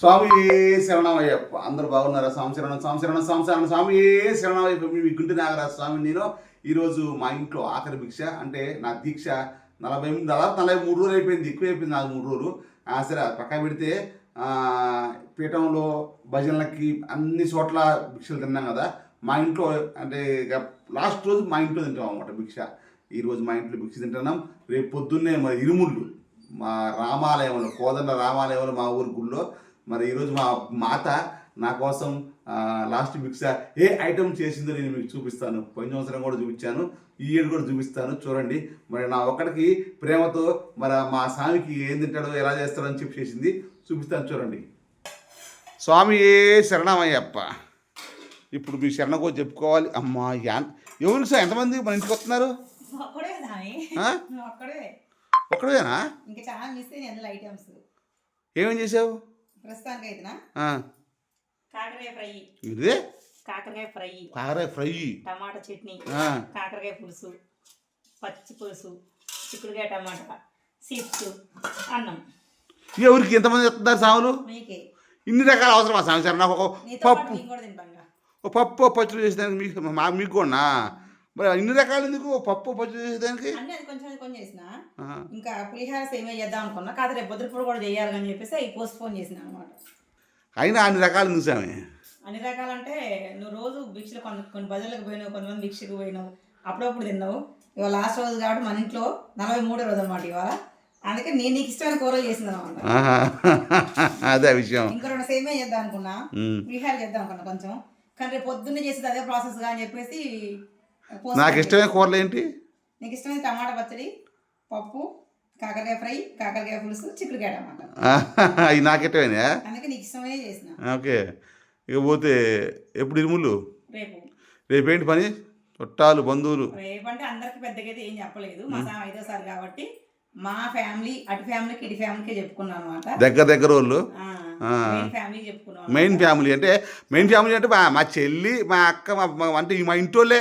స్వామి శరణమయ్యప్ప అందరూ బాగున్నారా? స్వామి శరణం స్వామి శరణం స్వామి శరణం స్వామి శరణమయ్యప్ప మీ గుంటి నాగరాజు స్వామి నేను. ఈరోజు మా ఇంట్లో ఆఖరి భిక్ష అంటే నా దీక్ష నలభై దాదాపు నలభై మూడు రోజులు అయిపోయింది. ఎక్కువ అయిపోయింది నాకు మూడు రోజులు. సరే పక్క పెడితే పీఠంలో భజనలకి అన్ని చోట్ల భిక్షలు తిన్నాం కదా. మా ఇంట్లో అంటే ఇక లాస్ట్ రోజు మా ఇంట్లో తింటాం అనమాట భిక్ష. ఈరోజు మా ఇంట్లో భిక్ష తింటున్నాం. రేపు పొద్దున్నే మరి ఇరుముళ్ళు మా రామాలయంలో కోదండ రామాలయంలో మా ఊరి గుళ్ళో మరి ఈరోజు మా మాత నా కోసం లాస్ట్ భిక్ష ఏ ఐటమ్ చేసిందో నేను మీకు చూపిస్తాను. పోయిన సంవత్సరం కూడా చూపించాను. ఈ ఏడు కూడా చూపిస్తాను. చూడండి. మరి నా ఒక్కడికి ప్రేమతో మరి మా స్వామికి ఏం తింటాడో ఎలా చేస్తాడో అని చెప్పి చేసింది చూపిస్తాను చూడండి. స్వామి శరణమయ్యప్ప? ఇప్పుడు మీ శరణకో చెప్పుకోవాలి. అమ్మా యాన్ ఎవరికి సార్ ఎంతమంది మన ఇంటికి వస్తున్నారు? ఒక్కడేనా ఏమేం చేసావు? కాకరకాయ ఫ్రై. ఇదే కాకరకాయ ఫ్రై. కాకరాయ ఫ్రై. టమాటా చట్నీ. ఆ, కాకరకాయ పులుసు పచ్చి పులుసు చిక్కుడుకాయ టమాటా సిప్స్ అన్నం. ఎవరికి ఎంతమంది వస్తున్నారు సాములు? మీకే. ఇన్ని రకాల అవసరమా స్వామి సార్? నాకు ఒక పప్పు. పప్పు పచ్చడి చేసేదానికి మీకు మీకు కూడా మరి ఇన్ని రకాలు ఎందుకు? పప్పు పచ్చడి చేసేదానికి? ఇంకా పులిహార సేమే చేద్దాం అనుకున్నా. కాదు రేపు పొద్దుపూట కూడా చేయాలి అని చెప్పేసి అవి పోస్ట్ పోన్ చేసిన అనమాట అయినా అన్ని రకాలు స్వామి అన్ని రకాలంటే నువ్వు రోజు భిక్షలు కొన్ని కొన్ని బజలకు పోయినావు కొంతమంది భిక్షకు పోయినావు. అప్పుడప్పుడు తిన్నావు. ఇవాళ లాస్ట్ రోజు కాబట్టి మన ఇంట్లో నలభై మూడో రోజు అనమాట ఇవాళ. అందుకే నేను నీకు ఇష్టమైన కూరలు చేసింది అనమాట అదే విషయం. ఇంకా రెండు సేమే చేద్దాం అనుకున్నా. విహార్ చేద్దాం అనుకున్నా కొంచెం. కానీ రేపు పొద్దున్నే చేసేది అదే ప్రాసెస్గా అని చెప్పేసి నాకు ఇష్టమైన కూరలు ఏంటి? నీకు ఇష్టమైన టమాటా పచ్చడి పప్పు కాకరకాయ ఫ్రై కాకరకాయ పులుసు చిక్కుడుకాయ టమాటా. అవి నాకు ఇష్టమైనా అందుకే నీకు ఇష్టమైనవి చేసిన. ఓకే. ఇక పోతే ఎప్పుడు ఇరుములు? రేపు. రేపేంటి పని? చుట్టాలు బంధువులు. రేపు అంటే అందరికి పెద్దగా అయితే ఏం చెప్పలేదు. మా సార్ ఐదోసారి కాబట్టి మా ఫ్యామిలీ అటు ఫ్యామిలీకి ఇటు ఫ్యామిలీకి చెప్పుకున్నాను అనమాట దగ్గర దగ్గర వాళ్ళు. మెయిన్ ఫ్యామిలీ చెప్పుకున్నాం మెయిన్ ఫ్యామిలీ అంటే మెయిన్ ఫ్యామిలీ అంటే మా మా చెల్లి మా అక్క మా మా- అంటే మా ఇంటోళ్ళే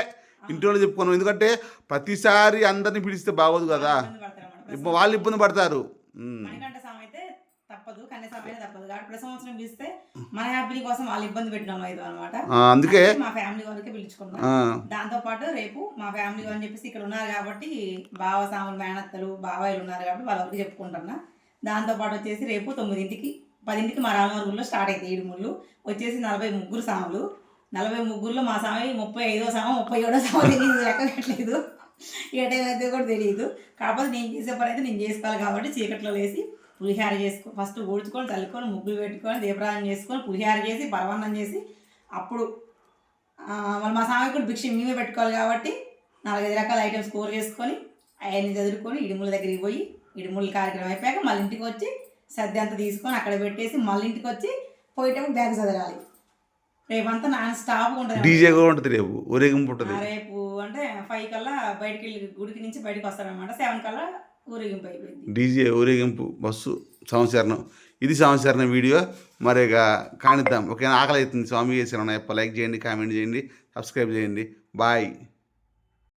ఇంటోళ్ళు చెప్పుకున్నాం. ఎందుకంటే ప్రతిసారి అందరిని పిలిస్తే బాగోదు కదా. వాళ్ళు ఇబ్బంది పడతారు అయితే అయితే అందుకే మా ఫ్యామిలీ వాళ్ళకి పిలుచుకున్నాం. దాంతో పాటు రేపు మా ఫ్యామిలీ అని చెప్పేసి ఇక్కడ ఉన్నారు కాబట్టి బావ సాములు మేనత్తలు బాబాయిలు ఉన్నారు కాబట్టి వాళ్ళ వరకు చెప్పుకుంటున్నా. దాంతో పాటు వచ్చేసి రేపు తొమ్మిదింటికి పదింటికి మా రామవారి స్టార్ట్ అవుతాయి ఏడు ముళ్ళు వచ్చేసి నలభై ముగ్గురు సాములు. నలభై ముగ్గురులో మా స్వామి ముప్పై ఐదో సామ ముప్పై ఏడో సామ తెలియదు లెక్క పెట్టలేదు ఏ టైం అయితే కూడా తెలియదు కాకపోతే నేను చేసే పని అయితే నేను చేసుకోవాలి కాబట్టి చీకట్లో వేసి పులిహార చేసుకో ఫస్ట్ ఊడ్చుకొని చల్లుకొని ముగ్గులు పెట్టుకొని దీపరాజం చేసుకొని పులిహార చేసి పరవన్నం చేసి అప్పుడు మళ్ళీ మా స్వామి కూడా భిక్ష మేమే పెట్టుకోవాలి కాబట్టి నాలుగైదు రకాల ఐటమ్స్ కూర చేసుకొని అవన్నీ చదువుకొని ఇడుముల దగ్గరికి పోయి ఇడుముల కార్యక్రమం అయిపోయాక మళ్ళీ ఇంటికి వచ్చి సద్య అంతా తీసుకొని అక్కడ పెట్టేసి మళ్ళీ ఇంటికి వచ్చి పోయేటప్పుడు బ్యాగ్ చదరాలి. రేపంతా నాన్ స్టాప్ ఉంటుంది డీజే కూడా ఉంటుంది రేపు ఊరేగింపు ఉంటుంది. రేపు అంటే ఫైవ్ కల్లా బయటికి వెళ్ళి గుడికి నుంచి బయటకు వస్తారనమాట సెవెన్ కల్లా ఊరేగింపు అయిపోయింది. డీజే ఊరేగింపు బస్సు సంవత్సరం ఇది సంవత్సరం వీడియో. మరి ఇక కానిద్దాం. ఓకేనా? ఆకలి అవుతుంది స్వామి చేసిన లైక్ చేయండి కామెంట్ చేయండి సబ్స్క్రైబ్ చేయండి. బాయ్.